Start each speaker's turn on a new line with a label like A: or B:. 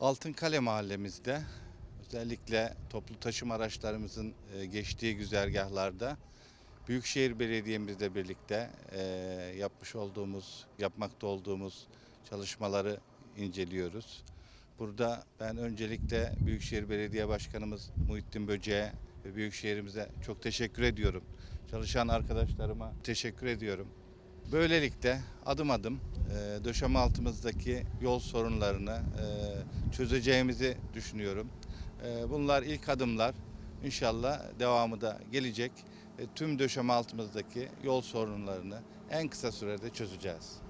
A: Altınkale mahallemizde özellikle toplu taşım araçlarımızın e, geçtiği güzergahlarda Büyükşehir Belediye'mizle birlikte e, yapmış olduğumuz, yapmakta olduğumuz çalışmaları inceliyoruz. Burada ben öncelikle Büyükşehir Belediye Başkanımız Muhittin Böce'ye ve Büyükşehir'imize çok teşekkür ediyorum. Çalışan arkadaşlarıma teşekkür ediyorum. Böylelikle adım adım e, döşeme altımızdaki yol sorunlarını e, çözeceğimizi düşünüyorum. E, bunlar ilk adımlar. İnşallah devamı da gelecek. E, tüm döşeme altımızdaki yol sorunlarını en kısa sürede çözeceğiz.